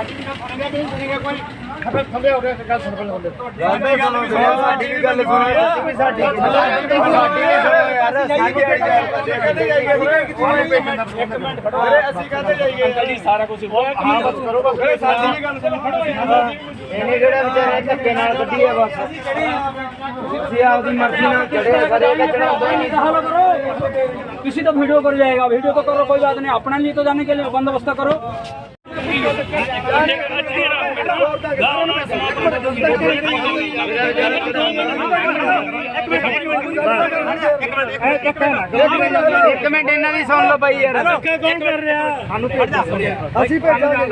ਸਾਡੀ ਵੀ ਗੱਲ ਸੁਣੋ ਯਾਰ ਵੀ ਸਾਡੀ ਸਾਡੀ ਵੀ ਸੁਣੋ ਯਾਰ ਸਾਡੀ ਕਹਿੰਦੇ ਜਾਈਏ ਇੱਕ ਮਿੰਟ ਫੜੋ ਅਸੀਂ ਕਹਿੰਦੇ ਜਾਈਏ ਜੀ ਸਾਰਾ ਕੁਝ ਹੋਇਆ ਹਾਂ ਬਸ ਕਰੋ ਬਸ ਸਾਡੀ ਵੀ ਗੱਲ ਸੁਣੋ ਫੜੋ ਇਹਨੇ ਜਿਹੜਾ ਵਿਚਾਰੇ ਧੱਕੇ ਨਾਲ ਕੱਢੀ ਹੈ ਬਸ ਤੁਸੀਂ ਆਪਦੀ ਮਰਜ਼ੀ ਨਾਲ ਚੜਿਆ ਕਰੇ ਕੱਢਣਾ ਹੁੰਦਾ ਹੀ ਨਹੀਂ हल करो किसी तो वीडियो कर जाएगा वीडियो तो करो कोई बात नहीं अपने लिए तो जाने के लिए बंदोबस्त करो ਇੱਕ ਮਿੰਟ, ਇਹਨਾਂ ਦੀ ਸੁਣ ਲਓ ਬਾਈ ਯਾਰ। ਧੱਕੇ ਕਰ ਰਿਹਾ ਸਾਨੂੰ ਭੇਜਦਾ ਅਸੀਂ ਭੇਜਾਂਗੇ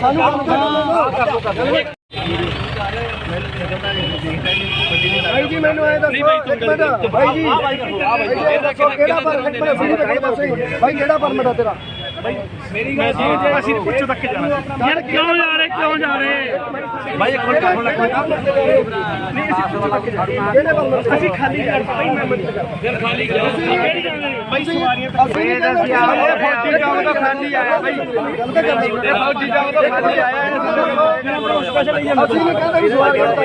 ਸਾਨੂੰ ਕੰਮ ਕਰਨਾ ਭਾਈ ਮੈਨੂੰ ਇਹ ਦੱਸੋ ਬਾਈ ਮਿੰਟ। ਭਾਈ ਜੀ ਆ ਭਾਈ ਕਿਹੜਾ ਪਰਮਿਟ ਹੈ। ਭਾਈ ਕਿਹੜਾ ਪਰਮਿਟ ਹੈ ਤੇਰਾ? ਬਈ ਮੇਰੀ ਗੱਲ ਅਸੀਂ ਪੁੱਛੋ ਤੱਕ ਜਾਣਾ। ਯਾਰ ਕਿਉਂ ਯਾਰ? ਕਿਉਂ ਜਾ ਰਹੇ? ਭਾਈ ਇੱਕ ਮਿੰਟ ਹੁਣ ਨਹੀਂ ਅਸੀਂ ਖਾਲੀ ਕਰ ਭਾਈ ਮੈਂ ਯਾਰ ਖਾਲੀ ਕਰ ਕਿਹੜੀ ਜਾਣੇ ਭਾਈ ਸਵਾਰੀਆਂ ਤਾਂ ਅਸੀਂ ਆਪ ਫੌਜੀ ਚੌਕ ਤੋਂ ਖਾਲੀ ਆਇਆ ਤਾਂ ਕਰਨੀ ਇਹ ਫੌਜੀ ਚੌਕ ਤੋਂ ਖਾਲੀ ਆਇਆ। ਸਪੈਸ਼ਲ ਹੀ ਜਾਂਦਾ। ਅਸੀਂ ਨਹੀਂ ਕਹਿੰਦੇ ਵੀ ਸਵਾਲ ਕਰਤਾ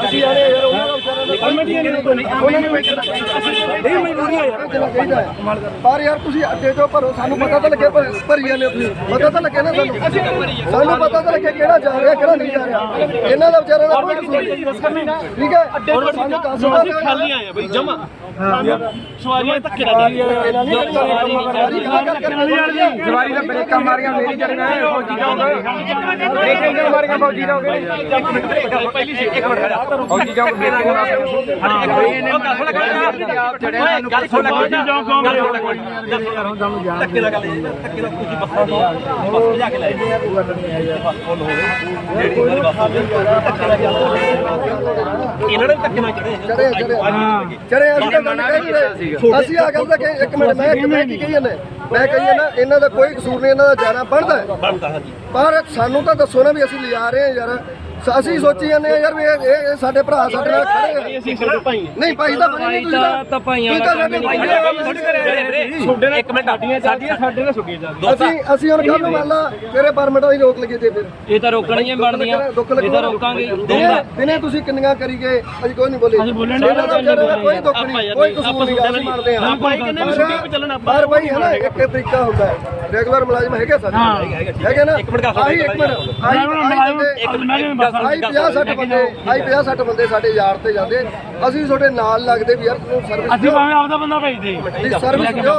ਅਸੀਂ ਯਾਰ ਯਾਰ ਉਹਨਾਂ ਦਾ ਵਿਚਾਰਾ ਦਾ ਨਹੀਂ ਕੋਈ ਉਹਨਾਂ ਨੂੰ ਵੇਚਣਾ ਨਹੀਂ ਮਜਬੂਰੀ ਹੈ ਯਾਰ ਚਾਹੀਦਾ ਪਰ ਯਾਰ ਤੁਸੀਂ ਅੱਡੇ ਤੋਂ ਭਰੋ। ਸਾਨੂੰ ਪਤਾ ਤਾਂ ਲੱਗੇ ਭਰ- ਭਰੀ ਜਾਂਦੇ ਤੁਸੀਂ ਪਤਾ ਤਾਂ ਲੱਗੇ ਨਾ ਸਾਨੂੰ। ਸਾਨੂੰ ਪਤਾ ਤਾਂ ਲੱਗੇ ਕਿਹੜਾ ਜਾ ਰਿਹਾ ਕਿਹੜਾ ਨਹੀਂ ਜਾ ਰਿਹਾ। ਇਹਨਾਂ ਦਾ ਵਿਚਾਰਾ ਦਾ ਕੋਈ ਕਸੂਰ ਨਹੀਂ। ਠੀਕ ਹੈ? ਅਸੀਂ ਖਾਲੀ ਆਏ ਆ ਬਈ ਜਮਾ ਸਵਾਰੀਆਂ ਧੱਕੇ ਨਾਲ ਜਵਾਰੀ ਦਾ ਬ੍ਰੇਕਾਂ ਮਾਰੀਆਂ ਮੇਰੀ ਜੜੀਆਂ ਫੌਜੀ ਚੌਕ ਬ੍ਰੇਕਾਂ ਮਾਰੀਆਂ ਫੌਜੀ ਚੌਕ ਪਹਿਲੀ ਸੀ ਇੱਕ ਮਿੰਟ ਫੌਜੀ ਚੌਕ ਬ੍ਰੇਕਾਂ ਮਾਰੀਆਂ ਆਪ ਚੜਿਆ ਸਾਨੂੰ ਗੱਲ ਸੁਣ ਲੈ ਜਾਓ ਕੌਣ ਧੱਕੇ ਨਾਲ ਗੱਲ ਇਹ ਧੱਕੇ ਨਾਲ ਤੁਸੀਂ ਬੱਸਾਂ ਤੋਂ ਬੱਸ ਭਜਾ ਕੇ ਲੈ ਜਾਓ ਬੱਸ ਫੁੱਲ ਹੋਵੇ ਜਿਹੜੀ ਗੱਲ ਬੱਸ ਧੱਕੇ ਨਾਲ ਚੱਲ ਇਹਨਾਂ ਨੇ ਧੱਕੇ ਨਾਲ ਚੜੇ ਚੜੇ ਚੜੇ ਚੜੇ ਅਸੀਂ ਤਾਂ ਗੱਲ ਕਹਿ ਨਹੀਂ ਰਹੇ। ਅਸੀਂ ਆ ਗੱਲ ਤਾਂ ਕਹੀ ਇੱਕ ਮਿੰਟ ਮੈਂ ਮੈਂ ਕੀ ਕਹੀ ਜਾਂਦੇ? ਮੈਂ ਕਹੀ ਜਾਂਦਾ ਇਹਨਾਂ ਦਾ ਕੋਈ ਕਸੂਰ ਨਹੀਂ ਇਹਨਾਂ ਦਾ ਜਾਣਾ ਬਣਦਾ ਹੈ। ਬਣਦਾ ਹਾਂਜੀ। ਪਰ ਸਾਨੂੰ ਤਾਂ ਦੱਸੋ ਨਾ ਵੀ ਅਸੀਂ ਲਿਜਾ ਰਹੇ ਹਾਂ ਯਾਰ। ਅਸੀਂ ਸੋਚੀ ਜਾਂਦੇ ਹਾਂ ਯਾਰ ਵੀ ਇਹ ਇਹ- ਇਹ ਸਾਡੇ ਭਰਾ ਸਾਡੇ ਨਾਲ ਖੜੇ ਆ। ਅਸੀਂ ਸਿਰ ਭਾਈ ਨਹੀਂ ਭਾਈ ਤਾਂ ਬਣੀ ਨਹੀਂ ਤੁਸੀਂ ਤਾਂ ਤਾਂ ਭਾਈਆਂ ਛੋਡੇ ਇੱਕ ਮਿੰਟ ਸਾਡੀਆਂ ਸਾਡੀਆਂ ਸਾਡੇ ਨਾਲ ਛੁੱਟੀਆਂ ਜਾ ਅਸੀਂ ਅਸੀਂ ਹੁਣ ਕੱਲ ਨੂੰ ਮੰਨ ਲਾ ਤੇਰੇ ਪਰਮਿਟਾਂ ਦੀ ਰੋਕ ਲਈਏ ਤੇ ਫਿਰ। ਇਹ ਤਾਂ ਰੋਕਣੀਆਂ ਬਣਦੀਆਂ। ਦੁੱਖ ਇਹ ਤਾਂ ਰੋਕਾਂਗੇ। ਦਿਨੇ ਦਿਨੇ ਤੁਸੀਂ ਕਿੰਨੀਆਂ ਕਰੀ ਗਏ ਅਸੀਂ ਕੋਈ ਨਹੀਂ ਬੋਲੇ। ਅਸੀਂ ਬੋਲਣ ਦਾ ਕੋਈ ਦੁੱਖ ਨਹੀਂ ਕੋਈ ਕਸੂਰ ਨਹੀਂ ਅਸੀਂ ਹਾਂ। ਭਾਈ ਕਹਿੰਦੇ ਵੀ ਛੁੱਟੀ ਤੇ ਚੱਲਣਾ ਆਪਾਂ। ਪਰ ਭਾਈ ਹੈ ਨਾ ਇੱਕ ਤਰੀਕਾ ਹੁੰਦਾ ਹੈ। ਰੈਗੂਲਰ ਮੁਲਾਜ਼ਮ ਹੈਗੇ ਸਾਡੇ ਹੈਗੇ ਨਾ? ਇੱਕ ਮਿੰਟ ਆਹੀ ਇੱਕ ਮਿੰਟ। ਆਹੀ ਆਹੀ ਬੰਦੇ ਆਹੀ 50 60 ਬੰਦੇ ਆਹੀ 50 60 ਬੰਦੇ ਸਾਡੇ ਯਾਰ ਤੇ ਜਾਂਦੇ। ਅਸੀਂ ਤੁਹਾਡੇ ਨਾਲ ਲੱਗਦੇ ਵੀ ਯਾਰ ਤੁਸੀਂ ਸਰਵਿਸ ਅਸੀਂ ਭਾਵੇਂ ਆਪਦਾ ਬੰਦਾ ਭੇਜਦੇ ਦੀ। ਸਰਵਿਸ ਦਿਓ।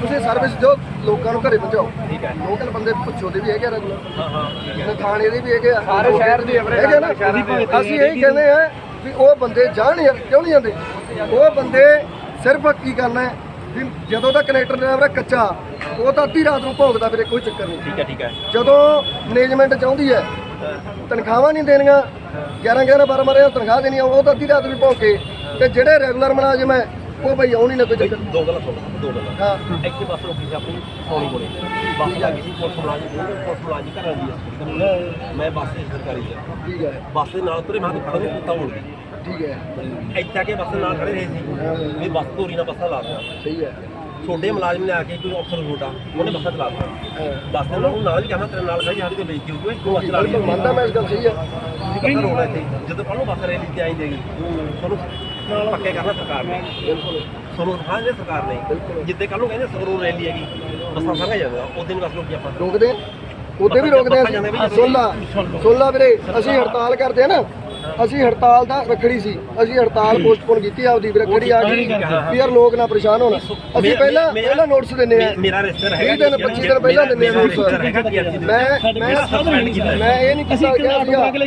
ਤੁਸੀਂ ਸਰਵਿਸ ਦਿਓ ਲੋਕਾਂ ਨੂੰ ਘਰੇ ਪਹੁੰਚਾਓ। ਠੀਕ ਹੈ ਲੋਕਲ ਬੰਦੇ ਪੁੱਛੋ ਦੇ ਵੀ ਹੈਗੇ ਰੈਗੂਲਰ। ਹਾਂ ਹਾਂ ਥਾਣੇ ਦੇ ਵੀ ਹੈਗੇ ਆ। ਸਾਰੇ ਸ਼ਹਿਰ ਦੇ ਹੈਗੇ ਨਾ ਅਸੀਂ ਇਹੀ ਕਹਿੰਦੇ ਆ ਵੀ ਉਹ ਬੰਦੇ ਜਾਣ ਯਾਰ ਕਿਉਂ ਨਹੀਂ ਜਾਂਦੇ? ਉਹ ਬੰਦੇ ਸਿਰਫ ਕੀ ਕਰਨਾ ਹੈ? ਵੀ ਜਦੋਂ ਦਾ ਕਨੈਕਟਰ ਡਰਾਈਵਰ ਕੱਚਾ ਉਹ ਤਾਂ ਅੱਧੀ ਰਾਤ ਨੂੰ ਭੋਗਦਾ ਵੀਰੇ ਕੋਈ ਚੱਕਰ ਨਹੀਂ। ਠੀਕ ਹੈ ਠੀਕ ਹੈ। ਜਦੋਂ ਮੈਨੇਜਮੈਂਟ ਚਾਹੁੰਦੀ ਹੈ ਤਨਖਾਹਾਂ ਨਹੀਂ ਦੇਣੀਆਂ। 11 11 12 12 ਤਨਖਾਹ ਦੇਣੀ ਉਹ ਤਾਂ ਅੱਧੀ ਰਾਤ ਵੀ ਭੋਗ ਕੇ ਤੇ ਜਿਹੜੇ ਰੈਗੂਲਰ ਮੁਲਾਜ਼ਮ ਹੈ ਉਹ ਬਈ ਆਉਣੀ ਨਾ ਕੋਈ ਚੱਕਰ। ਦੋ ਗੱਲਾਂ ਸੁਣ ਦੋ ਗੱਲਾਂ। ਹਾਂ। ਇੱਥੇ ਬੱਸ ਰੁਕੀ ਸੀ ਆਪਣੀ ਸੋਣੀ ਕੋਲੇ। ਬੱਸ ਲੱਗੀ ਸੀ ਪੁਲਿਸ ਮੁਲਾਜ਼ਮ ਉਹ ਪੁਲਿਸ ਮੁਲਾਜ਼ਮ ਘਰਾਂ ਦੀ ਆ। ਮੈਂ ਬੱਸ ਦੀ ਸਰਕਾਰੀ ਆ। ਠੀਕ ਹੈ ਬੱਸ ਦੇ ਨਾਲ ਤੁਰੇ ਮੈਂ ਖੜਾ ਨਹੀਂ ਕੁੱਤਾ ਗਈ ਠੀਕ ਹੈ ਇੱਥੇ ਆ ਕੇ ਬੱਸ ਨਾਲ ਖੜੇ ਰਹੇ ਸੀ। ਵੀ ਬੱਸ ਤੋਰੀ ਨਾਲ ਬੱਸਾਂ ਲਾ ਦਿਆ ਸਹੀ ਹੈ ਛੋਡੇ ਮੁਲਾਜ਼ਮ ਨੇ ਆ ਕੇ ਕੋਈ ਅਫਸਰ ਛੋਟਾ ਉਹਨੇ ਬੱਸਾਂ ਚਲਾ ਦਿੱਤਾ। ਬੱਸ ਦੇ ਨਾਲ ਨਾਲ ਹੀ ਕਹਿੰਦਾ ਤੇਰੇ ਨਾਲ ਖੜੀ ਸਾਡੀ ਤੇ ਬੇਇੱਜ਼ਤੀ ਹੋ ਗਈ ਤੂੰ ਬੱਸ ਚਲਾ ਲਈ ਮੰਨਦਾ ਮੈਂ ਇਸ ਗੱਲ ਸਹੀ ਹੈ ਤੁਸੀਂ ਪਤਾ ਹੋਣਾ ਇੱਥੇ? ਜਦੋਂ ਕੱਲ ਨੂੰ ਬੱਸ ਰੈਲੀ ਤੇ ਆਈ ਦੇਗੀ ਤੁਹਾਨੂੰ ਪੱਕੇ ਕਰਨਾ ਸਰਕਾਰ ਨੇ। ਬਿਲਕੁਲ। ਤੁਹਾਨੂੰ ਹਾਂ ਜੇ ਸਰਕਾਰ ਨੇ। ਜਿੱਦੇ ਕੱਲ ਨੂੰ ਕਹਿੰਦੇ ਸੰਗਰੂਰ ਰੈਲੀ ਹੈਗੀ ਬੱਸਾਂ ਸੰਘਾ ਜਾਂਦਾ ਉਹ ਦਿਨ ਬਸ ਲੋਕੀ ਆਪਾਂ। ਰੋਕਦੇ ਆ? ਉਹਦੇ ਵੀ ਰੋਕਦੇ ਆ ਸੋਲਾ ਸੋਲਾ ਵੀਰੇ ਅਸੀਂ ਹੜਤਾਲ ਕਰਦੇ ਆ ਨਾ ਅਸੀਂ ਹੜਤਾਲ ਦਾ ਰੱਖੜੀ ਸੀ। ਅਸੀਂ ਹੜਤਾਲ ਪੋਸਟਪੋਨ ਕੀਤੀ ਆਪਦੀ ਰੱਖੜੀ ਆ ਗਈ। ਵੀ ਯਾਰ ਲੋਕ ਨਾ ਪਰੇਸ਼ਾਨ ਹੋਣ। ਅਸੀਂ ਪਹਿਲਾਂ ਪਹਿਲਾਂ ਨੋਟਿਸ ਦਿੰਨੇ ਆ। ਮੇਰਾ ਰਿਸ਼ਤੇਦਾਰ ਹੈਗਾ 20 ਦਿਨ 25 ਦਿਨ ਪਹਿਲਾਂ ਦਿੰਨੇ ਆ ਨੋਟਿਸ ਮੈਂ ਮੈਂ ਮੈਂ ਇਹ ਨਹੀਂ ਕੀਤਾ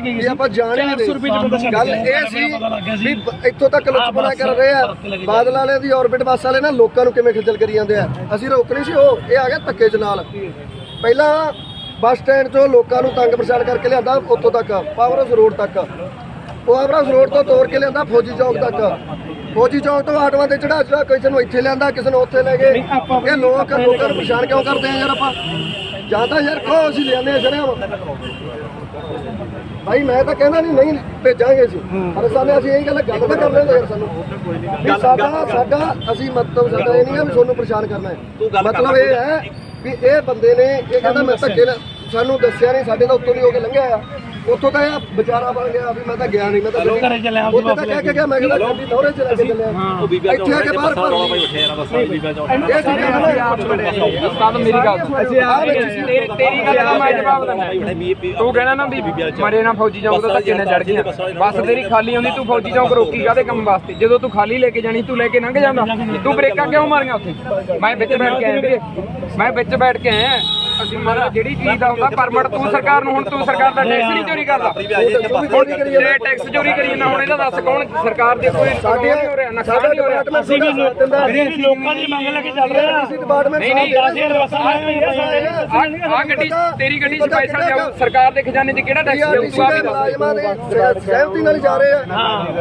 ਵੀ ਆਪਾਂ ਜਾਣ ਹੀ ਨਹੀਂ ਗੱਲ ਇਹ ਸੀ ਵੀ ਇੱਥੋਂ ਤੱਕ ਲੁੱਟਪਣਾ ਕਰ ਰਹੇ ਆ ਬਾਦਲ ਵਾਲਿਆਂ ਦੀ ਆਰਬਿਟ ਬੱਸ ਵਾਲੇ ਨਾ ਲੋਕਾਂ ਨੂੰ ਕਿਵੇਂ ਖੱਜਲ ਕਰੀ ਜਾਂਦੇ ਆ। ਅਸੀਂ ਰੋਕਣੀ ਸੀ ਉਹ ਇਹ ਆ ਗਿਆ ਧੱਕੇ ਚ ਨਾਲ। ਪਹਿਲਾਂ ਬੱਸ ਸਟੈਂਡ ਤੋਂ ਲੋਕਾਂ ਨੂੰ ਤੰਗ ਪਰੇਸ਼ਾਨ ਕਰਕੇ ਲਿਆਂਦਾ ਉੱਥੋਂ ਤੱਕ ਪਾਵਰ ਹਾਊਸ ਰੋਡ ਤੱਕ। ਪਾਵਰ ਹਾਊਸ ਰੋਡ ਤੋਂ ਤੋੜ ਕੇ ਲਿਆਂਦਾ ਫੌਜੀ ਚੌਕ ਤੱਕ। ਫੌਜੀ ਚੌਕ ਤੋਂ ਆਟੋਆਂ ਤੇ ਚੜਾ ਚੜਾ ਕਿਸੇ ਨੂੰ ਇੱਥੇ ਲਿਆਂਦਾ ਕਿਸੇ ਨੂੰ ਉੱਥੇ ਲੈ ਗਏ ਇਹ ਲੋਕ ਲੋਕਾਂ ਨੂੰ ਪਰੇਸ਼ਾਨ ਕਿਉਂ ਕਰਦੇ ਆ ਯਾਰ ਆਪਾਂ? ਜਾਂ ਤਾਂ ਯਾਰ ਕਹੋ ਅਸੀਂ ਲਿਆਂਦੇ ਆ ਸ਼ਰਮ ਭਾਈ ਮੈਂ ਤਾਂ ਕਹਿੰਦਾ ਨਹੀਂ ਨਹੀਂ ਭੇਜਾਂਗੇ ਅਸੀਂ। ਪਰ ਸਾਨੂੰ ਅਸੀਂ ਇਹੀ ਗੱਲ ਗੱਲ ਤਾਂ ਕਰ ਲੈਂਦੇ ਯਾਰ ਸਾਨੂੰ। ਵੀ ਸਾਡਾ ਸਾਡਾ ਅਸੀਂ ਮਤਲਬ ਸਾਡਾ ਇਹ ਨਹੀਂ ਹੈ ਵੀ ਤੁਹਾਨੂੰ ਪਰੇਸ਼ਾਨ ਕਰਨਾ ਹੈ। ਮਤਲਬ ਇਹ ਹੈ ਵੀ ਇਹ ਬੰਦੇ ਨੇ ਇਹ ਕਹਿੰਦਾ ਮੈਂ ਧੱਕੇ ਸਾਨੂੰ ਦੱਸਿਆ ਨਹੀਂ ਸਾਡੇ ਤਾਂ ਉੱਤੋਂ ਦੀ ਹੋ ਕੇ ਲੰਘਿਆ ਆ। ਉੱਥੋਂ ਤਾਂ ਇਹ ਵਿਚਾਰਾ ਬਣ ਗਿਆ ਵੀ ਮੈਂ ਤਾਂ ਗਿਆ ਨਹੀਂ ਮੈਂ ਤਾਂ ਗੱਡੀ- ਘਰੇ ਚੱਲਿਆ ਉੱਥੇ ਤਾਂ ਕਹਿ ਕੇ ਗਿਆ ਮੈਂ ਕਹਿੰਦਾ ਗੱਡੀ ਨੌਰੇ ਚ ਲੈ ਕੇ ਚੱਲਿਆ। ਉਹ ਬੀਬੀਆਂ ਇੱਥੇ ਆ ਕੇ ਬਾਹਰ ਭਰ ਰੌਲਾ ਲਈ। ਪਾਈ ਬੈਠੇ ਯਾਰ ਬਸ ਬੀਬੀਆਂ ਚੋਂ ਇਹ ਚੀਜ਼ਾਂ ਨਾ ਉਸਤਾਦ ਮੇਰੀ ਗੱਲ ਸੁਣ। ਤੇਰੀ ਤੇਰੀ ਗੱਲ ਦਾ ਮੈਂ ਜਵਾਬ ਦਿੰਦਾ ਤੂੰ ਕਹਿਣਾ ਨਾ ਵੀ ਮਰੇ ਨਾ ਫੌਜੀ ਚੌਂਕ ਤੋਂ ਧੱਕੇ ਨਾਲ ਚੜ ਗਿਆ ਬੱਸ ਤੇਰੀ ਖਾਲੀ ਆਉਂਦੀ ਤੂੰ ਫੌਜੀ ਚੌਂਕ ਰੋਕੀ ਕਾਦੇ ਕੰਮ ਵਾਸਤੇ? ਜਦੋਂ ਤੂੰ ਖਾਲੀ ਲੈ ਕੇ ਜਾਣੀ ਤੂੰ ਲੈ ਕੇ ਲੰਘ ਜਾਂਦਾ। ਤੂੰ ਬ੍ਰੇਕਾਂ ਕਿਉਂ ਮਾਰੀਆਂ ਉੱਥੇ? ਮੈਂ ਵਿੱਚ ਬੈਠ ਕੇ ਆਇਆ ਵੀਰੇ ਮੈਂ ਵਿੱਚ ਬੈਠ ਕੇ ਆਇਆ। ਅਸੀਂ ਮਾਰਾ ਜਿਹੜੀ ਚੀਜ਼ ਦਾ ਹੁੰਦਾ ਪਰਮਿਟ ਤੂੰ ਸਰਕਾਰ ਨੂੰ ਹੁਣ ਤੂੰ ਸਰਕਾਰ ਦਾ ਟੈਕਸ ਨਹੀਂ ਚੋਰੀ ਕਰਦਾ। ਹੁਣ ਤੇ ਟੈਕਸ ਚੋਰੀ ਕਰੀ ਜਾਂਦਾ ਹੁਣ ਇਹਦਾ ਦੱਸ ਕੌਣ ਸਰਕਾਰ ਦੇ ਕੋਈ ਸਾਡੇ ਨਹੀਂ ਹੋ ਰਿਹਾ ਨੁਕਸਾਨ ਨਹੀਂ ਹੋ ਰਿਹਾ। ਅਸੀਂ ਵੀ ਵੀਰੇ ਅਸੀਂ ਲੋਕਾਂ ਦੀ ਮੰਗ ਲੈ ਕੇ ਚੱਲ ਰਹੇ ਆ ਡਿਪਾਰਟਮੈਂਟ ਨਹੀਂ ਨਹੀਂ। ਆ ਗੱਡੀ ਤੇਰੀ ਗੱਡੀ ਸਪੈਸ਼ਲ ਜਾਊ ਸਰਕਾਰ ਦੇ ਖਜ਼ਾਨੇ 'ਚ ਕਿਹੜਾ ਟੈਕਸ ਦੱਸ। ਸਹਿਮਤੀ ਨਾਲ ਜਾ ਰਹੇ ਆ।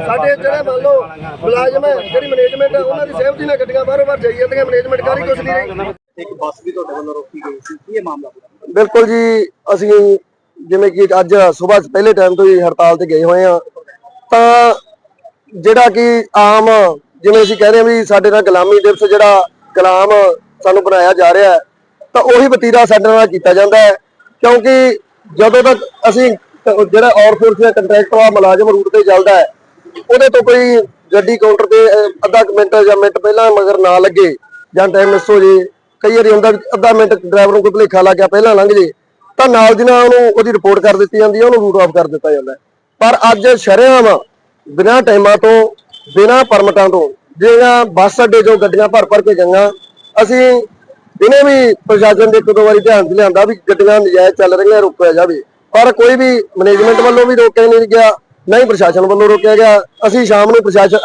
ਸਾਡੇ ਜਿਹੜੇ ਮੰਨ ਲਓ ਮੁਲਾਜ਼ਮ ਹੈ ਜਿਹੜੀ ਮੈਨੇਜਮੈਂਟ ਹੈ ਉਹਨਾਂ ਦੀ ਸਹਿਮਤੀ ਨਾਲ ਗੱਡੀਆਂ ਬਾਹਰੋਂ ਬਾਹਰ ਜਾਈ ਜਾਂਦੀਆਂ ਮੈਨੇਜਮੈਂਟ ਕਰ ਕੁਛ ਨਹੀਂ ਰਹੀ। ਇੱਕ ਬੱਸ ਵੀ ਤੁਹਾਡੇ ਵੱਲੋਂ ਰੋਕੀ ਗਈ ਸੀ, ਕੀ ਇਹ ਮਾਮਲਾ ਬਿਲਕੁਲ ਜੀ, ਅਸੀਂ ਜਿਵੇਂ ਕਿ ਅੱਜ ਸਵੇਰ ਪਹਿਲੇ ਟਾਈਮ ਤੋਂ ਹੀ ਹੜਤਾਲ ਤੇ ਗਏ ਹੋਏ ਆ ਤਾਂ ਜਿਹੜਾ ਕਿ ਆਮ, ਜਿਵੇਂ ਅਸੀਂ ਕਹਿੰਦੇ ਆ ਵੀ ਸਾਡੇ ਨਾਲ ਗੁਲਾਮੀ ਦਿਵਸ ਜਿਹੜਾ ਗੁਲਾਮ ਸਾਨੂੰ ਬਣਾਇਆ ਜਾ ਰਿਹਾ ਹੈ, ਤਾਂ ਉਹੀ ਵਤੀਰਾ ਸਾਡੇ ਨਾਲ ਕੀਤਾ ਜਾਂਦਾ ਹੈ। ਕਿਉਂਕਿ ਜਦੋਂ ਤੱਕ ਅਸੀਂ ਕ- ਜਿਹੜਾ ਆਊਟਸੋਰਸ ਦਾ ਕੰਟਰੈਕਟ ਆ ਮੁਲਾਜ਼ਮ ਰੂਟ ਤੇ ਚੱਲਦਾ ਹੈ, ਉਹਦੇ ਤੋਂ ਕੋਈ ਗੱਡੀ ਕਾਊਂਟਰ ਤੇ ਅੱਧਾ ਮਿੰਟ ਜਾਂ ਮਿੰਟ ਪਹਿਲਾਂ ਮਗਰ ਨਾ ਲੱਗੇ ਜਾਂ ਟਾਈਮ ਮਿਸ ਹੋ ਜੇ ਕਈ ਵਾਰੀ ਹੁੰਦਾ ਵੀ ਅੱਧਾ ਮਿੰਟ ਡਰਾਈਵਰ ਨੂੰ ਕੋਈ ਭੁਲੇਖਾ ਲੱਗ ਗਿਆ, ਪਹਿਲਾਂ ਲੰਘ ਜੇ, ਤਾਂ ਨਾਲ ਦੀ ਨਾਲ ਉਹਨੂੰ ਉਹਦੀ ਰਿਪੋਰਟ ਕਰ ਦਿੱਤੀ ਜਾਂਦੀ ਹੈ ਉਹਨੂੰ ਰੂਟ ਆਫ ਕਰ ਦਿੱਤਾ ਜਾਂਦਾ ਪਰ ਅੱਜ ਸ਼ਰੇਆਮ ਬਿਨਾਂ ਟਾਈਮਾਂ ਤੋਂ, ਬਿਨਾਂ ਪਰਮਿਟਾਂ ਤੋਂ, ਜਿਹੜੀਆਂ ਬੱਸ ਅੱਡੇ ਜੋ ਗੱਡੀਆਂ ਭਰ ਭਰ ਕੇ ਗਈਆਂ, ਅਸੀਂ ਇਹਨੇ ਵੀ ਪ੍ਰਸ਼ਾਸਨ ਦੇ ਇੱਕ ਦੋ ਵਾਰੀ ਧਿਆਨ 'ਚ ਲਿਆਂਦਾ ਵੀ ਗੱਡੀਆਂ ਨਜਾਇਜ਼ ਚੱਲ ਰਹੀਆਂ, ਰੋਕਿਆ ਜਾਵੇ। ਪਰ ਕੋਈ ਵੀ ਮੈਨੇਜਮੈਂਟ ਵੱਲੋਂ ਵੀ ਰੋਕਿਆ ਨਹੀਂ ਗਿਆ ਨਹੀਂ ਪ੍ਰਸ਼ਾਸਨ ਵੱਲੋਂ ਰੋਕਿਆ ਗਿਆ। ਅਸੀਂ ਸ਼ਾਮ ਨੂੰ ਪ੍ਰਸ਼ਾਸਨ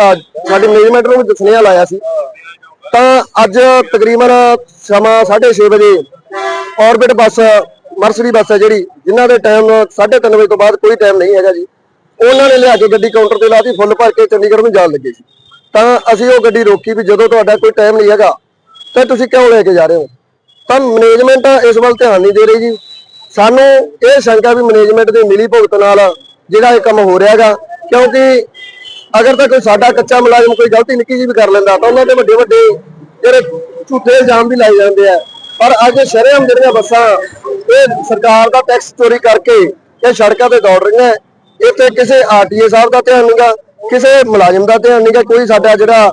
ਸਾਡੀ ਮੈਨੇਜਮੈਂਟ ਨੂੰ ਵੀ ਦੱਸਣਿਆ ਲਾਇਆ ਸੀ ਤਾਂ ਅੱਜ ਤਕਰੀਬਨ ਸਮਾਂ 6:30 ਵਜੇ ਆਰਬਿਟ ਬੱਸ ਮਰਸਰੀ ਬੱਸ ਹੈ ਜਿਹੜੀ, ਜਿਨ੍ਹਾਂ ਦੇ ਟਾਈਮ 3:30 ਵਜੇ ਤੋਂ ਬਾਅਦ ਕੋਈ ਟਾਈਮ ਨਹੀਂ ਹੈਗਾ ਜੀ। ਉਹਨਾਂ ਨੇ ਲਿਆ ਕੇ ਗੱਡੀ ਕਾਊਂਟਰ ਤੇ ਲਾਤੀ, ਫੁੱਲ ਭਰ ਕੇ ਚੰਡੀਗੜ੍ਹ ਨੂੰ ਜਾਣ ਲੱਗੇ ਸੀ ਤਾਂ ਅਸੀਂ ਉਹ ਗੱਡੀ ਰੋਕੀ ਵੀ ਜਦੋਂ ਤੁਹਾਡਾ ਕੋਈ ਟਾਈਮ ਨਹੀਂ ਹੈਗਾ, ਤਾਂ ਤੁਸੀਂ ਕਿਉਂ ਲੈ ਕੇ ਜਾ ਰਹੇ ਹੋ? ਤਾਂ ਮੈਨੇਜਮੈਂਟ ਇਸ ਵੱਲ ਧਿਆਨ ਨਹੀਂ ਦੇ ਰਹੀ ਜੀ। ਸਾਨੂੰ ਇਹ ਸ਼ੰਕਾ ਵੀ ਮੈਨੇਜਮੈਂਟ ਦੀ ਮਿਲੀ ਭੁਗਤ ਨਾਲ ਜਿਹੜਾ ਇਹ ਕੰਮ ਹੋ ਰਿਹਾ ਹੈਗਾ, ਕਿਉਂਕਿ ਅਗਰ ਤਾਂ ਕੋਈ ਸਾਡਾ ਕੱਚਾ ਮੁਲਾਜ਼ਮ ਕੋਈ ਗਲਤੀ ਨਿੱਕੀ ਜੀ ਵੀ ਕਰ ਲੈਂਦਾ ਤਾਂ ਉਹਨਾਂ ਦੇ ਵੱਡੇ ਵੱਡੇ ਜਿਹੜੇ ਝੂਠੇ ਇਲਜ਼ਾਮ ਵੀ ਲਾਏ ਜਾਂਦੇ ਆ। ਪਰ ਅੱਜ ਸ਼ਰੇਆਮ ਜਿਹੜੀਆਂ ਬੱਸਾਂ, ਇਹ ਸਰਕਾਰ ਦਾ ਟੈਕਸ ਚੋਰੀ ਕਰਕੇ ਇਹ ਸੜਕਾਂ ਤੇ ਦੌੜ ਰਹੀਆਂ, ਇੱਥੇ ਕਿਸੇ ਆਰਟੀਏ ਸਾਹਿਬ ਦਾ ਧਿਆਨ ਨਹੀਂਗਾ ਕਿਸੇ ਮੁਲਾਜ਼ਮ ਦਾ ਧਿਆਨ ਨਹੀਂਗਾ ਕੋਈ ਸਾਡਾ ਜਿਹੜਾ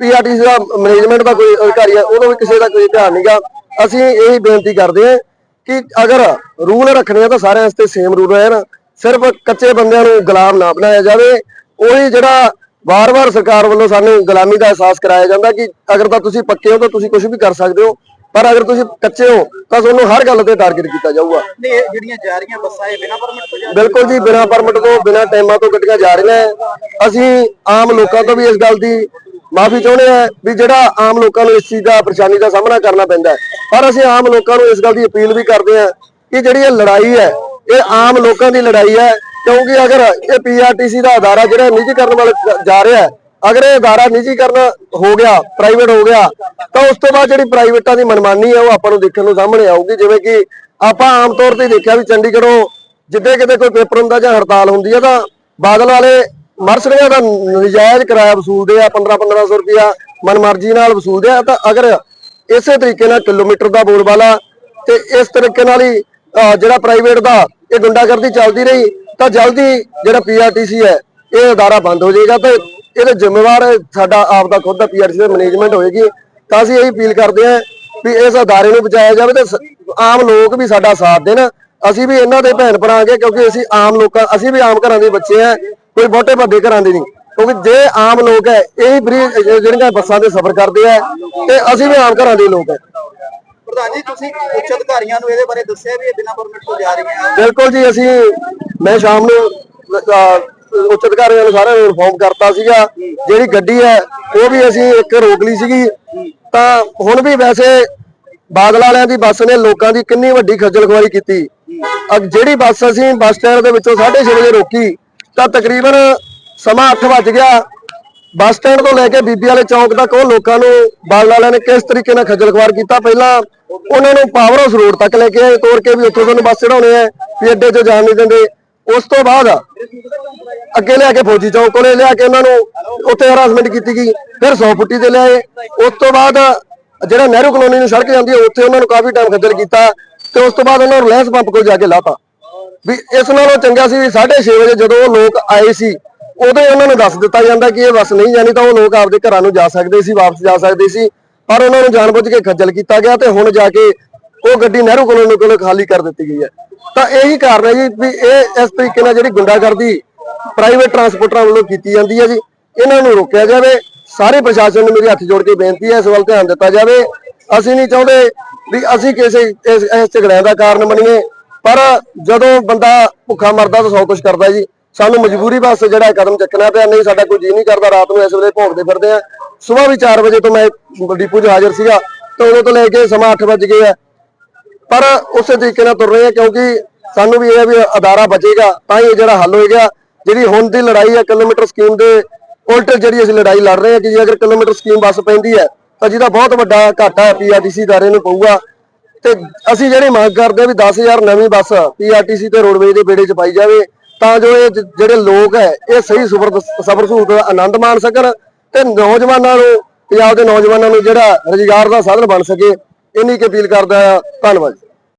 ਪੀਆਰਟੀਸੀ ਦਾ ਮੈਨੇਜਮੈਂਟ ਦਾ ਕੋਈ ਅਧਿਕਾਰੀ ਹੈ ਉਹਦਾ ਵੀ ਕਿਸੇ ਦਾ ਕੋਈ ਧਿਆਨ ਨਹੀਂਗਾ ਅਸੀਂ ਇਹੀ ਬੇਨਤੀ ਕਰਦੇ ਹਾਂ ਕਿ ਅਗਰ ਰੂਲ ਰੱਖਣੇ ਆ ਤਾਂ ਸਾਰਿਆਂ ਵਾਸਤੇ ਸੇਮ ਰੂਲ ਰਹਿਣ, ਸਿਰਫ ਕੱਚੇ ਬੰਦਿਆਂ ਨੂੰ ਗੁਲਾਮ ਨਾ ਬਣਾਇਆ ਜਾਵੇ ਉਹੀ ਜਿਹੜਾ ਵਾਰ-ਵਾਰ ਸਰਕਾਰ ਵੱਲੋਂ ਸਾਨੂੰ ਗੁਲਾਮੀ ਦਾ ਅਹਿਸਾਸ ਕਰਾਇਆ ਜਾਂਦਾ ਕਿ ਅਗਰ ਤਾਂ ਤੁਸੀਂ ਪੱਕੇ ਹੋ ਤਾਂ ਤੁਸੀਂ ਕੁਝ ਵੀ ਕਰ ਸਕਦੇ ਹੋ ਪਰ ਅਗਰ ਤੁਸੀਂ ਕੱਚੇ ਹੋ ਤਾਂ ਤੁਹਾਨੂੰ ਹਰ ਗੱਲ ਤੇ ਟਾਰਗੇਟ ਕੀਤਾ ਜਾਊਗਾ ਨਹੀਂ ਇਹ ਜਿਹੜੀਆਂ ਜਾ ਰਹੀਆਂ ਬੱਸਾਂ ਇਹ ਬਿਨਾਂ ਪਰਮਿਟ ਤੋਂ ਜਾ ਬਿਲਕੁਲ ਜੀ ਬਿਨਾਂ ਪਰਮਿਟ ਤੋਂ ਬਿਨਾਂ ਟਾਈਮਾਂ ਤੋਂ ਗੱਡੀਆਂ ਜਾ ਰਹੀਆਂ। ਅਸੀਂ ਆਮ ਲੋਕਾਂ ਤੋਂ ਵੀ ਇਸ ਗੱਲ ਦੀ ਮਾਫੀ ਚਾਹੁੰਦੇ ਆ ਵੀ ਜਿਹੜਾ ਆਮ ਲੋਕਾਂ ਨੂੰ ਇਸ ਚੀਜ਼ ਦਾ ਪਰੇਸ਼ਾਨੀ ਦਾ ਸਾਹਮਣਾ ਕਰਨਾ ਪੈਂਦਾ। ਪਰ ਅਸੀਂ ਆਮ ਲੋਕਾਂ ਨੂੰ ਇਸ ਗੱਲ ਦੀ ਅਪੀਲ ਵੀ ਕਰਦੇ ਆ ਕਿ ਜਿਹੜੀ ਇਹ ਲੜਾਈ ਹੈ ਇਹ ਆਮ ਲੋਕਾਂ ਦੀ ਲੜਾਈ ਹੈ ਕਿਉਂਕਿ ਅਗਰ ਇਹ ਪੀਆਰਟੀਸੀ ਦਾ ਅਦਾਰਾ ਜਿਹੜਾ ਨਿੱਜੀਕਰਨ ਵੱਲ ਜਾ ਰਿਹਾ ਹੈ ਅਗਰ ਇਹ ਅਦਾਰਾ ਨਿੱਜੀਕਰਨ ਹੋ ਗਿਆ ਪ੍ਰਾਈਵੇਟ ਹੋ ਗਿਆ ਤਾਂ ਉਸ ਤੋਂ ਬਾਅਦ ਜਿਹੜੀ ਪ੍ਰਾਈਵੇਟਾਂ ਦੀ ਮਨਮਾਨੀ ਹੈ ਉਹ ਆਪਾਂ ਨੂੰ ਦੇਖਣ ਨੂੰ ਸਾਹਮਣੇ ਆਊਗੀ। ਜਿਵੇਂ ਕਿ ਆਪਾਂ ਆਮ ਤੌਰ ਤੇ ਦੇਖਿਆ ਵੀ ਚੰਡੀਗੜ੍ਹੋਂ ਜਿੱਦੇ ਕਿਤੇ ਕੋਈ ਪੇਪਰ ਹੁੰਦਾ ਜਾਂ ਹੜਤਾਲ ਹੁੰਦੀ ਹੈ ਤਾਂ ਬਾਦਲ ਵਾਲੇ ਮਰਸਰੀਆਂ ਦਾ ਨਜਾਇਜ਼ ਕਿਰਾਇਆ ਵਸੂਲਦੇ ਆ 15 1500 ਰੁਪਇਆ ਮਨਮਰਜ਼ੀ ਨਾਲ ਵਸੂਲਦੇ ਆ। ਤਾਂ ਅਗਰ ਇਸੇ ਤਰੀਕੇ ਨਾਲ ਕਿਲੋਮੀਟਰ ਦਾ ਬੋਲਬਾਲਾ ਤੇ ਇਸ ਤਰੀਕੇ ਨਾਲ ਹੀ ਅਹ, ਜਿਹੜਾ ਪ੍ਰਾਈਵੇਟ ਦਾ ਇਹ ਗੁੰਡਾਗਰਦੀ ਚੱਲਦੀ ਰਹੀ ਤਾਂ ਜਲਦੀ ਜਿਹੜਾ ਪੀਆਰਟੀਸੀ ਹੈ, ਇਹ ਅਦਾਰਾ ਬੰਦ ਹੋ ਜਾਏਗਾ ਤੇ ਇਹਦੇ ਜ਼ਿੰਮੇਵਾਰ ਸਾਡਾ ਆਪ ਦਾ ਖੁਦ ਦਾ ਪੀਆਰਟੀਸੀ ਦਾ ਮੈਨੇਜਮੈਂਟ ਹੋਏਗੀ। ਤਾਂ ਅਸੀਂ ਇਹੀ ਅਪੀਲ ਕਰਦੇ ਹਾਂ ਵੀ ਇਸ ਅਦਾਰੇ ਨੂੰ ਬਚਾਇਆ ਜਾਵੇ ਤੇ ਆਮ ਲੋਕ ਵੀ ਸਾਡਾ ਸਾਥ ਦੇਣ। ਅਸੀਂ ਵੀ ਇਹਨਾਂ ਦੇ ਭੈਣ ਭਰਾ ਆਂਗੇ ਕਿਉਂਕਿ ਅਸੀਂ ਆਮ ਲੋਕਾਂ, ਅਸੀਂ ਵੀ ਆਮ ਘਰਾਂ ਦੇ ਬੱਚੇ ਆ ਕੋਈ ਬਹੁਤੇ ਵੱਡੇ ਘਰਾਂ ਦੇ ਨਹੀਂ। ਕਿਉਂਕਿ ਜੇ ਆਮ ਲੋਕ ਹੈ, ਇਹ ਫਰੀ ਜਿਹੜੀਆਂ ਬੱਸਾਂ ਦੇ ਸਫ਼ਰ ਕਰਦੇ ਆ, ਤੇ ਅਸੀਂ ਵੀ ਆਮ ਘਰਾਂ ਦੇ ਲੋਕ ਹੈ। ਪ੍ਰਧਾਨ ਜੀ ਤੁਸੀਂ ਉੱਚ ਅਧਿਕਾਰੀਆਂ ਨੂੰ ਇਹਦੇ ਬਾਰੇ ਦੱਸਿਆ ਵੀ ਇਹ ਬਿਨਾਂ ਪਰਮਿਟ ਤੋਂ ਜਾ ਰਹੀਆਂ ਬਿਲਕੁਲ ਜੀ ਅਸੀਂ ਮੈਂ ਸ਼ਾਮ ਨੂੰ ਅਹ, ਉੱਚ ਅਧਿਕਾਰੀਆਂ ਨੂੰ ਸਾਰਿਆਂ ਨੂੰ ਇਨਫੋਰਮ ਕਰਤਾ ਸੀਗਾ ਜਿਹੜੀ ਗੱਡੀ ਹੈ ਉਹ ਵੀ ਅਸੀਂ ਇੱਕ ਰੋਕ ਲਈ ਸੀਗੀ। ਤਾਂ ਹੁਣ ਵੀ ਵੈਸੇ ਬਾਦਲ ਵਾਲਿਆਂ ਦੀ ਬੱਸ ਨੇ ਲੋਕਾਂ ਦੀ ਕਿੰਨੀ ਵੱਡੀ ਖੱਜਲ ਖੁਆਰੀ ਕੀਤੀ। ਅਹ ਜਿਹੜੀ ਬੱਸ ਅਸੀਂ ਬੱਸ ਸਟੈਂਡ ਦੇ ਵਿੱਚੋਂ 6:30 ਵਜੇ ਰੋਕੀ ਤਾਂ ਤਕਰੀਬਨ ਸਮਾਂ 8 ਵੱਜ ਗਿਆ। ਬੱਸ ਸਟੈਂਡ ਤੋਂ ਲੈ ਕੇ ਬੀਬੀ ਵਾਲੇ ਚੌਂਕ ਤੱਕ ਉਹ ਲੋਕਾਂ ਨੂੰ ਬਾਦਲ ਵਾਲਿਆਂ ਨੇ ਕਿਸ ਤਰੀਕੇ ਨਾਲ ਖੱਜਲ ਕੀਤਾ? ਪਹਿਲਾਂ ਉਹਨਾਂ ਨੂੰ ਪਾਵਰ ਹਾਊਸ ਰੋਡ ਤੱਕ ਲੈ ਕੇ ਆਏ, ਤੋੜ ਕੇ ਵੀ ਉੱਥੋਂ ਤੁਹਾਨੂੰ ਬੱਸ ਚੜਾਉਣੇ ਆ ਵੀ ਅੱਡੇ ਚ ਜਾਣ ਨਹੀਂ ਦਿੰਦੇ। ਉਸ ਤੋਂ ਬਾਅਦ ਅੱਗੇ ਲਿਆ ਕੇ ਫੌਜੀ ਚੌਂਕ ਕੋਲੇ ਲਿਆ ਕੇ ਉਹਨਾਂ ਨੂੰ ਉੱਥੇ ਹਰਾਸਮੈਂਟ ਕੀਤੀ ਗਈ, ਫਿਰ 100 ਫੁੱਟੀ ਤੇ ਲਿਆਏ। ਉਸ ਤੋਂ ਬਾਅਦ ਜਿਹੜਾ ਨਹਿਰੂ ਕਲੋਨੀ ਨੂੰ ਸੜਕ ਜਾਂਦੀ ਹੈ, ਉੱਥੇ ਉਹਨਾਂ ਨੂੰ ਕਾਫੀ ਟਾਈਮ ਖੱਜਲ ਕੀਤਾ ਤੇ ਉਸ ਤੋਂ ਬਾਅਦ ਉਹਨਾਂ ਨੂੰ ਲੈਂਸ ਪੰਪ ਕੋਲ ਜਾ ਕੇ ਲਾਤਾ। ਵੀ ਇਸ ਨਾਲੋਂ ਚੰਗਾ ਸੀ ਵੀ 6:30 ਵਜੇ ਜਦੋਂ ਉਹ ਲੋਕ ਆਏ ਸੀ ਉਦੋਂ ਉਹਨਾਂ ਨੂੰ ਦੱਸ ਦਿੱਤਾ ਜਾਂਦਾ ਕਿ ਇਹ ਬੱਸ ਨਹੀਂ ਜਾਣੀ ਤਾਂ ਉਹ ਲੋਕ ਆਪਦੇ ਘਰਾਂ ਨੂੰ ਜਾ ਸਕਦੇ ਸੀ, ਵਾਪਸ ਜਾ ਸਕਦੇ ਸੀ। ਪਰ ਉਹਨਾਂ ਨੂੰ ਜਾਣਬੁੱਝ ਕੇ ਖੱਜਲ ਕੀਤਾ ਗਿਆ ਤੇ ਹੁਣ ਜਾ ਕੇ ਉਹ ਗੱਡੀ ਨਹਿਰੂ ਕਲੋਨੀ ਕੋਲ ਖਾਲੀ ਕਰ ਦਿੱਤੀ ਗਈ ਹੈ। ਤਾਂ ਇਹੀ ਕਾਰਨ ਹੈ ਜੀ ਵੀ ਇਹ ਇਸ ਤਰੀਕੇ ਨਾਲ ਜਿਹੜੀ ਗੁੰਡਾਗਰਦੀ ਪ੍ਰਾਈਵੇਟ ਟਰਾਂਸਪੋਰਟਰਾਂ ਵੱਲੋਂ ਕੀਤੀ ਜਾਂਦੀ ਹੈ ਜੀ, ਇਹਨਾਂ ਨੂੰ ਰੋਕਿਆ ਜਾਵੇ। ਸਾਰੇ ਪ੍ਰਸ਼ਾਸਨ ਨੂੰ ਮੇਰੀ ਹੱਥ ਜੋੜ ਕੇ ਬੇਨਤੀ ਹੈ, ਇਸ ਵੱਲ ਧਿਆਨ ਦਿੱਤਾ ਜਾਵੇ। ਅਸੀਂ ਨਹੀਂ ਚਾਹੁੰਦੇ ਵੀ ਅਸੀਂ ਕਿਸੇ ਇਸ ਝਗੜਿਆਂ ਦਾ ਕਾਰਨ ਬਣੀਏ, ਪਰ ਜਦੋਂ ਬੰਦਾ ਭੁੱਖਾ ਮਰਦਾ ਤਾਂ ਸੌ ਕੁਝ ਕਰਦਾ ਜੀ। ਸਾਨੂੰ ਮਜਬੂਰੀ ਬਸ ਜਿਹੜਾ ਕਦਮ ਚੱਕਣਾ ਪਿਆ, ਨਹੀਂ ਸਾਡਾ ਕੋਈ ਜੀ ਨਹੀਂ ਕਰਦਾ, ਰਾਤ ਨੂੰ ਇਸ ਵੇਲੇ ਭੌਂਕਦੇ ਫਿਰਦੇ ਆ। ਸਵੇਰ ਵੀ 4 ਵਜੇ ਤੋਂ ਮੈਂ ਡਿਪੂ 'ਚ ਹਾਜ਼ਰ ਸੀਗਾ, ਤੇ ਉਦੋਂ ਤੋਂ ਲੈ ਕੇ ਸਮਾਂ 8 ਵਜ ਗਏ ਆ। ਪਰ ਉਸੇ ਤਰੀਕੇ ਨਾਲ ਤੁਰ ਰਹੇ ਆ, ਕਿਉਂਕਿ ਸਾਨੂੰ ਵੀ ਇਹ ਹੈ ਵੀ ਅਦਾਰਾ ਬਚੇਗਾ, ਤਾਂ ਹੀ ਜਿਹੜਾ ਹੱਲ ਹੋਏਗਾ। ਜਿਹੜੀ ਹੁਣ ਦੀ ਲੜਾਈ ਹੈ ਕਿਲੋਮੀਟਰ ਸਕੀਮ ਦੇ ਉਲਟ ਜਿਹੜੀ ਅਸੀਂ ਲੜਾਈ ਲੜ ਰਹੇ ਹਾਂ ਕਿ ਜੇ ਅਗਰ ਕਿਲੋਮੀਟਰ ਸਕੀਮ ਬੱਸ ਪੈਂਦੀ ਹੈ ਤਾਂ ਜਿਹਦਾ ਬਹੁਤ ਵੱਡਾ ਘਾਟਾ ਪੀਆਰਟੀਸੀ ਅਦਾਰੇ ਨੂੰ ਪਊਗਾ। ਤੇ ਅਸੀਂ ਜਿਹੜੀ ਮੰਗ ਕਰਦੇ ਆ ਵੀ 10000 ਨਵੀਂ ਬੱਸ ਪੀਆਰਟੀਸੀ ਤੇ ਰੋਡਵੇਜ਼ ਦੇ ਬੇੜੇ 'ਚ ਪਾਈ ਜਾਵੇ ਤਾਂ ਜੋ ਇਹ ਜਿਹੜੇ ਲੋਕ ਹੈ, ਇਹ ਸਹੀ ਸਫਰ ਸਫਰ ਸਹੂਲਤ ਦਾ ਆਨੰਦ ਮਾਣ ਸਕਣ ਤੇ ਨੌਜਵਾਨਾਂ ਨੂੰ ਪੰਜਾਬ ਦੇ ਨੌਜਵਾਨਾਂ ਨੂੰ ਜਿਹੜਾ ਰੁਜ਼ਗਾਰ ਦਾ ਸਾਧਨ ਬਣ ਸਕੇ, ਇੰਨੀ ਕੁ ਅਪੀਲ ਕਰਦਾ ਆ ਧੰਨਵਾਦ